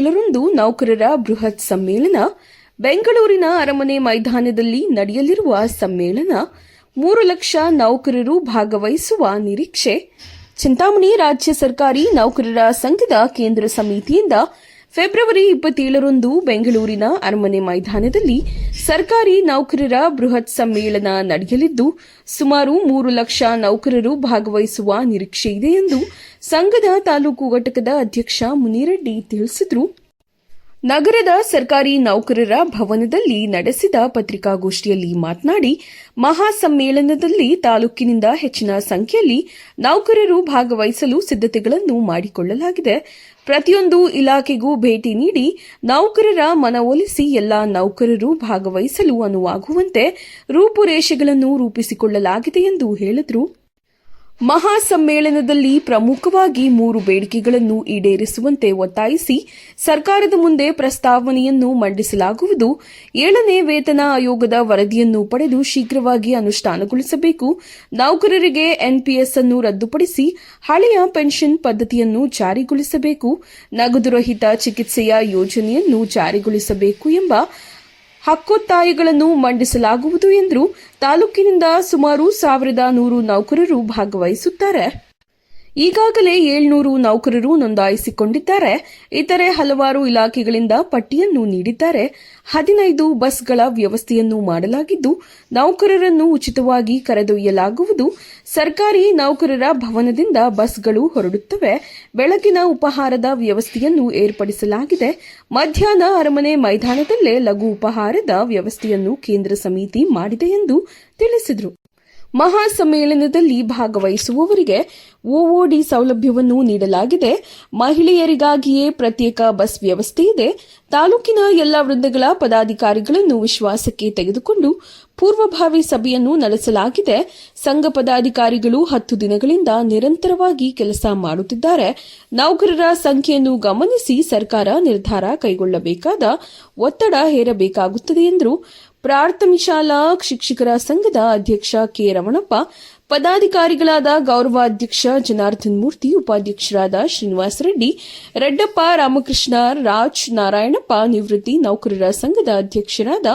ಕೆಲರೊಂದು ನೌಕರರ ಬೃಹತ್ ಸಮ್ಮೇಳನ ಬೆಂಗಳೂರಿನ ಅರಮನೆ ಮೈದಾನದಲ್ಲಿ ನಡೆಯಲಿರುವ ಸಮ್ಮೇಳನ ಮೂರು ಲಕ್ಷ ನೌಕರರು ಭಾಗವಹಿಸುವ ನಿರೀಕ್ಷೆ. ಚಿಂತಾಮಣಿ ರಾಜ್ಯ ಸರ್ಕಾರಿ ನೌಕರರ ಸಂಘದ ಕೇಂದ್ರ ಸಮಿತಿಯಿಂದ ಫೆಬ್ರವರಿ ಇಪ್ಪತ್ತೇಳರಂದು ಬೆಂಗಳೂರಿನ ಅರಮನೆ ಮೈದಾನದಲ್ಲಿ ಸರ್ಕಾರಿ ನೌಕರರ ಬೃಹತ್ ಸಮ್ಮೇಳನ ನಡೆಯಲಿದ್ದು, ಸುಮಾರು ಮೂರು ಲಕ್ಷ ನೌಕರರು ಭಾಗವಹಿಸುವ ನಿರೀಕ್ಷೆ ಇದೆ ಎಂದು ಸಂಘದ ತಾಲೂಕು ಘಟಕದ ಅಧ್ಯಕ್ಷ ಮುನಿರೆಡ್ಡಿ ತಿಳಿಸಿದರು. ನಗರದ ಸರ್ಕಾರಿ ನೌಕರರ ಭವನದಲ್ಲಿ ನಡೆಸಿದ ಪತ್ರಿಕಾಗೋಷ್ಠಿಯಲ್ಲಿ ಮಾತನಾಡಿ, ಮಹಾಸಮ್ಮೇಳನದಲ್ಲಿ ತಾಲೂಕಿನಿಂದ ಹೆಚ್ಚಿನ ಸಂಖ್ಯೆಯಲ್ಲಿ ನೌಕರರು ಭಾಗವಹಿಸಲು ಸಿದ್ಧತೆಗಳನ್ನು ಮಾಡಿಕೊಳ್ಳಲಾಗಿದೆ. ಪ್ರತಿಯೊಂದು ಇಲಾಖೆಗೂ ಭೇಟಿ ನೀಡಿ ನೌಕರರ ಮನವೊಲಿಸಿ ಎಲ್ಲ ನೌಕರರು ಭಾಗವಹಿಸಲು ಅನುವಾಗುವಂತೆ ರೂಪುರೇಷೆಗಳನ್ನು ರೂಪಿಸಿಕೊಳ್ಳಲಾಗಿದೆ ಎಂದು ಹೇಳಿದರು. ಮಹಾಸಮ್ಮೇಳನದಲ್ಲಿ ಪ್ರಮುಖವಾಗಿ ಮೂರು ಬೇಡಿಕೆಗಳನ್ನು ಈಡೇರಿಸುವಂತೆ ಒತ್ತಾಯಿಸಿ ಸರ್ಕಾರದ ಮುಂದೆ ಪ್ರಸ್ತಾವನೆಯನ್ನು ಮಂಡಿಸಲಾಗುವುದು. ಏಳನೇ ವೇತನ ಆಯೋಗದ ವರದಿಯನ್ನು ಪಡೆದು ಶೀಘ್ರವಾಗಿ ಅನುಷ್ಠಾನಗೊಳಿಸಬೇಕು. ನೌಕರರಿಗೆ ಎನ್ಪಿಎಸ್ ಅನ್ನು ರದ್ದುಪಡಿಸಿ ಹಳೆಯ ಪೆನ್ಷನ್ ಪದ್ಧತಿಯನ್ನು ಜಾರಿಗೊಳಿಸಬೇಕು. ನಗದುರಹಿತ ಚಿಕಿತ್ಸೆಯ ಯೋಜನೆಯನ್ನು ಜಾರಿಗೊಳಿಸಬೇಕು ಎಂಬ ಹಕ್ಕೊತ್ತಾಯಗಳನ್ನು ಮಂಡಿಸಲಾಗುವುದು ಎಂದು ತಾಲೂಕಿನಿಂದ ಸುಮಾರು ಸಾವಿರದ ನೂರು ನೌಕರರು ಭಾಗವಹಿಸುತ್ತಾರೆ. ಈಗಾಗಲೇ ಏಳ್ನೂರು ನೌಕರರು ನೋಂದಾಯಿಸಿಕೊಂಡಿದ್ದಾರೆ. ಇತರೆ ಹಲವಾರು ಇಲಾಖೆಗಳಿಂದ ಪಟ್ಟಿಯನ್ನು ನೀಡಿದ್ದಾರೆ. ಹದಿನೈದು ಬಸ್ಗಳ ವ್ಯವಸ್ಥೆಯನ್ನು ಮಾಡಲಾಗಿದ್ದು, ನೌಕರರನ್ನು ಉಚಿತವಾಗಿ ಕರೆದೊಯ್ಯಲಾಗುವುದು. ಸರ್ಕಾರಿ ನೌಕರರ ಭವನದಿಂದ ಬಸ್ಗಳು ಹೊರಡುತ್ತವೆ. ಬೆಳಗಿನ ಉಪಹಾರದ ವ್ಯವಸ್ಥೆಯನ್ನು ಏರ್ಪಡಿಸಲಾಗಿದೆ. ಮಧ್ಯಾಹ್ನ ಅರಮನೆ ಮೈದಾನದಲ್ಲೇ ಲಘು ಉಪಹಾರದ ವ್ಯವಸ್ಥೆಯನ್ನು ಕೇಂದ್ರ ಸಮಿತಿ ಮಾಡಿದೆ ಎಂದು ತಿಳಿಸಿದರು. ಮಹಾಸಮ್ಮೇಳನದಲ್ಲಿ ಭಾಗವಹಿಸುವವರಿಗೆ ಒಒಡಿ ಸೌಲಭ್ಯವನ್ನು ನೀಡಲಾಗಿದೆ. ಮಹಿಳೆಯರಿಗಾಗಿಯೇ ಪ್ರತ್ಯೇಕ ಬಸ್ ವ್ಯವಸ್ಥೆ ಇದೆ. ತಾಲೂಕಿನ ಎಲ್ಲ ವೃಂದಗಳ ಪದಾಧಿಕಾರಿಗಳನ್ನು ವಿಶ್ವಾಸಕ್ಕೆ ತೆಗೆದುಕೊಂಡು ಪೂರ್ವಭಾವಿ ಸಭೆಯನ್ನು ನಡೆಸಲಾಗಿದೆ. ಸಂಘ ಪದಾಧಿಕಾರಿಗಳು ಹತ್ತು ದಿನಗಳಿಂದ ನಿರಂತರವಾಗಿ ಕೆಲಸ ಮಾಡುತ್ತಿದ್ದಾರೆ. ನೌಕರರ ಸಂಖ್ಯೆಯನ್ನು ಗಮನಿಸಿ ಸರ್ಕಾರ ನಿರ್ಧಾರ ಕೈಗೊಳ್ಳಬೇಕಾದ ಒತ್ತಡ ಹೇರಬೇಕಾಗುತ್ತದೆ ಎಂದರು ಪ್ರಾರ್ಥಮಿ ಶಾಲಾ ಶಿಕ್ಷಕರ ಸಂಘದ ಅಧ್ಯಕ್ಷ ಕೆ ರಮಣಪ್ಪ, ಪದಾಧಿಕಾರಿಗಳಾದ ಗೌರವಾಧ್ಯಕ್ಷ ಜನಾರ್ದನ್ ಮೂರ್ತಿ, ಉಪಾಧ್ಯಕ್ಷರಾದ ಶ್ರೀನಿವಾಸ ರೆಡ್ಡಿ, ರೆಡ್ಡಪ್ಪ ರಾಮಕೃಷ್ಣ, ರಾಜ್ ನಾರಾಯಣಪ್ಪ, ನಿವೃತ್ತಿ ನೌಕರರ ಸಂಘದ ಅಧ್ಯಕ್ಷರಾದ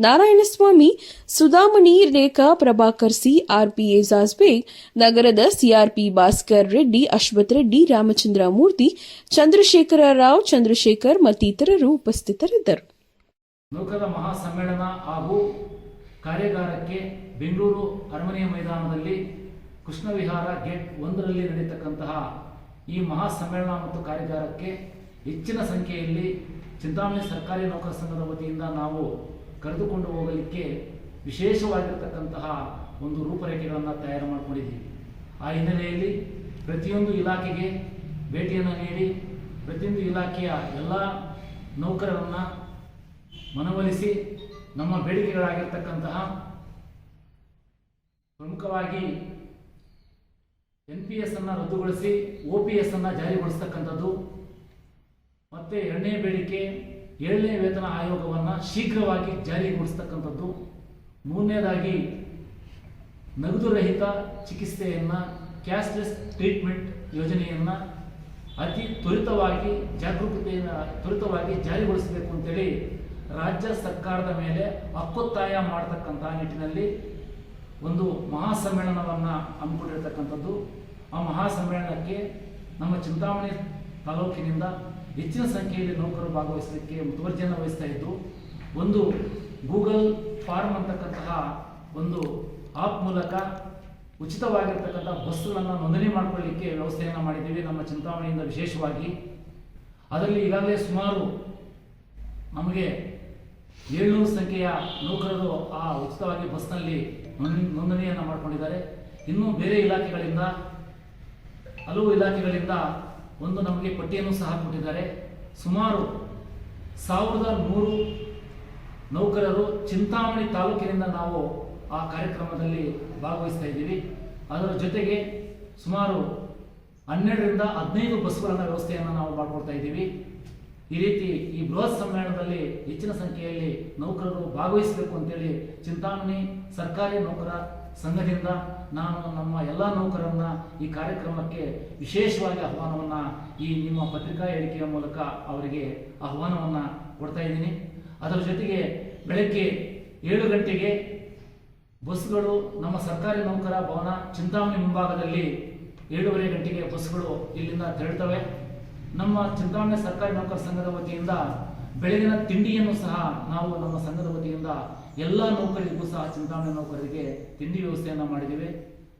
ನಾರಾಯಣಸ್ವಾಮಿ ಸುಧಾಮಣಿ ರೇಖಾ ಪ್ರಭಾಕರ್ ಸಿ ಆರ್ಪಿ ಏಜಾಜ್ ಬೇಗ್ ನಗರದ ಸಿಆರ್ಪಿ ಭಾಸ್ಕರ್ ರೆಡ್ಡಿ, ಅಶ್ವಥ್ ರೆಡ್ಡಿ, ರಾಮಚಂದ್ರ ಮೂರ್ತಿ, ಚಂದ್ರಶೇಖರ ರಾವ್, ಚಂದ್ರಶೇಖರ್ ಮತ್ತಿತರರು ಉಪಸ್ಥಿತರಿದ್ದರು. ಲೋಕದ ಮಹಾಸಮ್ಮೇಳನ ಹಾಗೂ ಕಾರ್ಯಾಗಾರಕ್ಕೆ ಬೆಂಗಳೂರು ಅರಮನೆಯ ಮೈದಾನದಲ್ಲಿ ಕೃಷ್ಣವಿಹಾರ ಗೇಟ್ ಒಂದರಲ್ಲಿ ನಡೆಯತಕ್ಕಂತಹ ಈ ಮಹಾಸಮ್ಮೇಳನ ಮತ್ತು ಕಾರ್ಯಾಗಾರಕ್ಕೆ ಹೆಚ್ಚಿನ ಸಂಖ್ಯೆಯಲ್ಲಿ ಚಿಂತಾಮಣಿ ಸರ್ಕಾರಿ ನೌಕರ ಸಂಘದ ವತಿಯಿಂದ ನಾವು ಕರೆದುಕೊಂಡು ಹೋಗಲಿಕ್ಕೆ ವಿಶೇಷವಾಗಿರ್ತಕ್ಕಂತಹ ಒಂದು ರೂಪರೇಖೆಗಳನ್ನು ತಯಾರು ಮಾಡಿಕೊಂಡಿದ್ದೀವಿ. ಆ ಹಿನ್ನೆಲೆಯಲ್ಲಿ ಪ್ರತಿಯೊಂದು ಇಲಾಖೆಗೆ ಭೇಟಿಯನ್ನು ನೀಡಿ, ಪ್ರತಿಯೊಂದು ಇಲಾಖೆಯ ಎಲ್ಲ ನೌಕರರನ್ನು ಮನವೊಲಿಸಿ ನಮ್ಮ ಬೇಡಿಕೆಗಳಾಗಿರ್ತಕ್ಕಂತಹ ಪ್ರಮುಖವಾಗಿ ಎನ್ ಪಿ ಎಸ್ ಅನ್ನು ರದ್ದುಗೊಳಿಸಿ ಒ ಪಿ ಎಸ್ ಅನ್ನು ಜಾರಿಗೊಳಿಸ್ತಕ್ಕಂಥದ್ದು, ಮತ್ತು ಎರಡನೇ ಬೇಡಿಕೆ ಏಳನೇ ವೇತನ ಆಯೋಗವನ್ನು ಶೀಘ್ರವಾಗಿ ಜಾರಿಗೊಳಿಸ್ತಕ್ಕಂಥದ್ದು. ಮೂರನೇದಾಗಿ ನಗದು ರಹಿತ ಚಿಕಿತ್ಸೆಯನ್ನು ಕ್ಯಾಶ್ಲೆಸ್ ಟ್ರೀಟ್ಮೆಂಟ್ ಯೋಜನೆಯನ್ನು ಅತಿ ತ್ವರಿತವಾಗಿ ಜಾಗರೂಕತೆಯನ್ನು, ತ್ವರಿತವಾಗಿ ಜಾರಿಗೊಳಿಸಬೇಕು ಅಂತೇಳಿ ರಾಜ್ಯ ಸರ್ಕಾರದ ಮೇಲೆ ಹಕ್ಕೊತ್ತಾಯ ಮಾಡತಕ್ಕಂತಹ ನಿಟ್ಟಿನಲ್ಲಿ ಒಂದು ಮಹಾಸಮ್ಮೇಳನವನ್ನು ಹಮ್ಮಿಕೊಂಡಿರ್ತಕ್ಕಂಥದ್ದು. ಆ ಮಹಾಸಮ್ಮೇಳನಕ್ಕೆ ನಮ್ಮ ಚಿಂತಾಮಣಿ ತಾಲೂಕಿನಿಂದ ಹೆಚ್ಚಿನ ಸಂಖ್ಯೆಯಲ್ಲಿ ನೌಕರರು ಭಾಗವಹಿಸಲಿಕ್ಕೆ ಮುತುವರ್ಜಿಯನ್ನು ವಹಿಸ್ತಾ ಇದ್ದು ಒಂದು ಗೂಗಲ್ ಫಾರ್ಮ್ ಅಂತಕ್ಕಂತಹ ಒಂದು ಆಪ್ ಮೂಲಕ ಉಚಿತವಾಗಿರ್ತಕ್ಕಂಥ ಬಸ್ಸುಗಳನ್ನು ನೋಂದಣಿ ಮಾಡಿಕೊಳ್ಳಿಕ್ಕೆ ವ್ಯವಸ್ಥೆಯನ್ನು ಮಾಡಿದ್ದೀವಿ. ನಮ್ಮ ಚಿಂತಾಮಣಿಯಿಂದ ವಿಶೇಷವಾಗಿ ಅದರಲ್ಲಿ ಈಗಾಗಲೇ ಸುಮಾರು ನಮಗೆ ಏಳ್ನೂರು ಸಂಖ್ಯೆಯ ನೌಕರರು ಆ ಉಚಿತವಾಗಿ ಬಸ್ನಲ್ಲಿ ನೋಂದಣಿ, ನೋಂದಣಿಯನ್ನು ಮಾಡಿಕೊಂಡಿದ್ದಾರೆ. ಇನ್ನೂ ಬೇರೆ ಇಲಾಖೆಗಳಿಂದ, ಹಲವು ಇಲಾಖೆಗಳಿಂದ ಒಂದು ನಮಗೆ ಪಟ್ಟಿಯನ್ನು ಸಹ ಕೊಟ್ಟಿದ್ದಾರೆ. ಸುಮಾರು ಸಾವಿರದ ನೂರು ನೌಕರರು ಚಿಂತಾಮಣಿ ತಾಲೂಕಿನಿಂದ ನಾವು ಆ ಕಾರ್ಯಕ್ರಮದಲ್ಲಿ ಭಾಗವಹಿಸ್ತಾ ಇದ್ದೀವಿ. ಅದರ ಜೊತೆಗೆ ಸುಮಾರು ಹನ್ನೆರಡರಿಂದ ಹದಿನೈದು ಬಸ್ಗಳನ್ನು ವ್ಯವಸ್ಥೆಯನ್ನು ನಾವು ಮಾಡಿಕೊಡ್ತಾ ಇದ್ದೀವಿ. ಈ ರೀತಿ ಈ ಬೃಹತ್ ಸಮ್ಮೇಳನದಲ್ಲಿ ಹೆಚ್ಚಿನ ಸಂಖ್ಯೆಯಲ್ಲಿ ನೌಕರರು ಭಾಗವಹಿಸಬೇಕು ಅಂತೇಳಿ ಚಿಂತಾಮಣಿ ಸರ್ಕಾರಿ ನೌಕರ ಸಂಘದಿಂದ ನಾನು ನಮ್ಮ ಎಲ್ಲ ನೌಕರರನ್ನ ಈ ಕಾರ್ಯಕ್ರಮಕ್ಕೆ ವಿಶೇಷವಾಗಿ ಆಹ್ವಾನವನ್ನು ಈ ನಿಮ್ಮ ಪತ್ರಿಕಾ ಹೇಳಿಕೆಯ ಮೂಲಕ ಅವರಿಗೆ ಆಹ್ವಾನವನ್ನು ಕೊಡ್ತಾ ಇದ್ದೀನಿ. ಅದರ ಜೊತೆಗೆ ಬೆಳಗ್ಗೆ ಏಳು ಗಂಟೆಗೆ ಬಸ್ಗಳು ನಮ್ಮ ಸರ್ಕಾರಿ ನೌಕರ ಭವನ ಚಿಂತಾಮಣಿ ಮುಂಭಾಗದಲ್ಲಿ ಏಳೂವರೆ ಗಂಟೆಗೆ ಬಸ್ಗಳು ಇಲ್ಲಿಂದ ತೆರಳುತ್ತವೆ ನಮ್ಮ ಚಿಂತಾಮಣಿ ಸರ್ಕಾರಿ ನೌಕರ ಸಂಘದ ವತಿಯಿಂದ ಬೆಳಗಿನ ತಿಂಡಿಯನ್ನು ಸಹ ನಾವು ನಮ್ಮ ಸಂಘದ ವತಿಯಿಂದ ಎಲ್ಲ ನೌಕರಿಗೂ ಸಹ ಚಿಂತಾಮಣಿ ನೌಕರರಿಗೆ ತಿಂಡಿ ವ್ಯವಸ್ಥೆಯನ್ನು ಮಾಡಿದ್ದೇವೆ.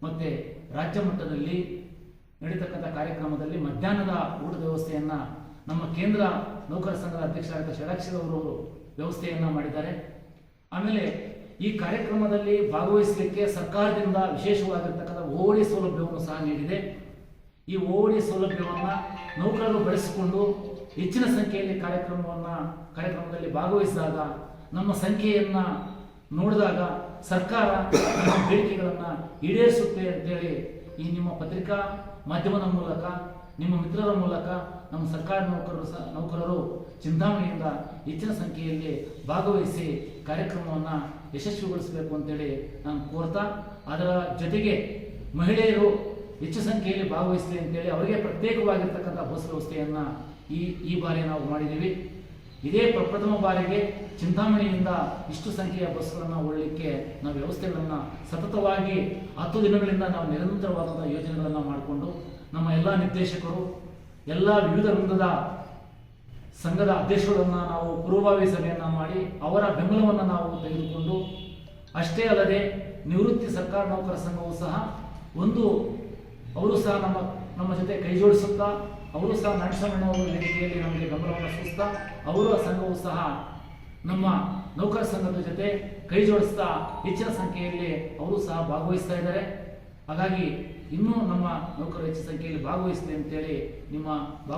ಮತ್ತು ರಾಜ್ಯ ಮಟ್ಟದಲ್ಲಿ ನಡೀತಕ್ಕಂಥ ಕಾರ್ಯಕ್ರಮದಲ್ಲಿ ಮಧ್ಯಾಹ್ನದ ಊಟದ ವ್ಯವಸ್ಥೆಯನ್ನು ನಮ್ಮ ಕೇಂದ್ರ ನೌಕರ ಸಂಘದ ಅಧ್ಯಕ್ಷರಾದ ಷಡಾಕ್ಷಿ ಅವರು ವ್ಯವಸ್ಥೆಯನ್ನ ಮಾಡಿದ್ದಾರೆ. ಆಮೇಲೆ ಈ ಕಾರ್ಯಕ್ರಮದಲ್ಲಿ ಭಾಗವಹಿಸಲಿಕ್ಕೆ ಸರ್ಕಾರದಿಂದ ವಿಶೇಷವಾಗಿರ್ತಕ್ಕಂಥ ಓಡಿ ಸೌಲಭ್ಯವನ್ನು ಸಹ ನೀಡಿದೆ. ಈ ಓಡಿ ಸೌಲಭ್ಯವನ್ನು ನೌಕರರು ಬಳಸಿಕೊಂಡು ಹೆಚ್ಚಿನ ಸಂಖ್ಯೆಯಲ್ಲಿ ಕಾರ್ಯಕ್ರಮವನ್ನ, ಕಾರ್ಯಕ್ರಮದಲ್ಲಿ ಭಾಗವಹಿಸಿದಾಗ ನಮ್ಮ ಸಂಖ್ಯೆಯನ್ನ ನೋಡಿದಾಗ ಸರ್ಕಾರ ನಮ್ಮ ಬೇಡಿಕೆಗಳನ್ನು ಈಡೇರಿಸುತ್ತೆ ಅಂತೇಳಿ ಈ ನಿಮ್ಮ ಪತ್ರಿಕಾ ಮಾಧ್ಯಮದ ಮೂಲಕ ನಿಮ್ಮ ಮಿತ್ರರ ಮೂಲಕ ನಮ್ಮ ಸರ್ಕಾರಿ ನೌಕರರು ಸಹ, ನೌಕರರು ಚಿಂತಾಮಣಿಯಿಂದ ಹೆಚ್ಚಿನ ಸಂಖ್ಯೆಯಲ್ಲಿ ಭಾಗವಹಿಸಿ ಕಾರ್ಯಕ್ರಮವನ್ನು ಯಶಸ್ವಿಗೊಳಿಸಬೇಕು ಅಂತೇಳಿ ನಾನು ಕೋರ್ತಾ, ಅದರ ಜೊತೆಗೆ ಮಹಿಳೆಯರು ಹೆಚ್ಚು ಸಂಖ್ಯೆಯಲ್ಲಿ ಭಾಗವಹಿಸಲಿ ಅಂತೇಳಿ ಅವರಿಗೆ ಪ್ರತ್ಯೇಕವಾಗಿರ್ತಕ್ಕಂಥ ಬಸ್ ವ್ಯವಸ್ಥೆಯನ್ನು ಈ ಈ ಬಾರಿ ನಾವು ಮಾಡಿದ್ದೀವಿ. ಇದೇ ಪ್ರಪ್ರಥಮ ಬಾರಿಗೆ ಚಿಂತಾಮಣಿಯಿಂದ ಇಷ್ಟು ಸಂಖ್ಯೆಯ ಬಸ್ಗಳನ್ನು ಓಡಲಿಕ್ಕೆ ನಾವು ವ್ಯವಸ್ಥೆಗಳನ್ನು ಸತತವಾಗಿ ಹತ್ತು ದಿನಗಳಿಂದ ನಾವು ನಿರಂತರವಾದಂಥ ಯೋಜನೆಗಳನ್ನು ಮಾಡಿಕೊಂಡು ನಮ್ಮ ಎಲ್ಲ ನಿರ್ದೇಶಕರು, ಎಲ್ಲ ವಿವಿಧ ವೃಂದದ ಸಂಘದ ಅಧ್ಯಕ್ಷರನ್ನು ನಾವು ಪೂರ್ವಭಾವಿ ಸಭೆಯನ್ನು ಮಾಡಿ ಅವರ ಬೆಂಬಲವನ್ನು ನಾವು ತೆಗೆದುಕೊಂಡು, ಅಷ್ಟೇ ಅಲ್ಲದೆ ನಿವೃತ್ತಿ ಸರ್ಕಾರ ನೌಕರ ಸಂಘವು ಸಹ ಒಂದು, ಅವರು ಸಹ ನಮ್ಮ ನಮ್ಮ ಜೊತೆ ಕೈ ಜೋಡಿಸುತ್ತಾ, ಅವರು ಸಹ ನಡೆಸೋಣ ವೇದಿಕೆಯಲ್ಲಿ ನಮಗೆ ಬೆಂಬಲವನ್ನು ಸೂಚಿಸ್ತಾ ಅವರ ಸಂಘವು ಸಹ ನಮ್ಮ ನೌಕರ ಸಂಘದ ಜೊತೆ ಕೈ ಜೋಡಿಸ್ತಾ ಹೆಚ್ಚಿನ ಸಂಖ್ಯೆಯಲ್ಲಿ ಅವರು ಸಹ ಭಾಗವಹಿಸ್ತಾ ಇದ್ದಾರೆ. ಹಾಗಾಗಿ ಇನ್ನೂ ನಮ್ಮ ನೌಕರ ಹೆಚ್ಚು ಸಂಖ್ಯೆಯಲ್ಲಿ ಭಾಗವಹಿಸಲಿ ಅಂತೇಳಿ ನಿಮ್ಮ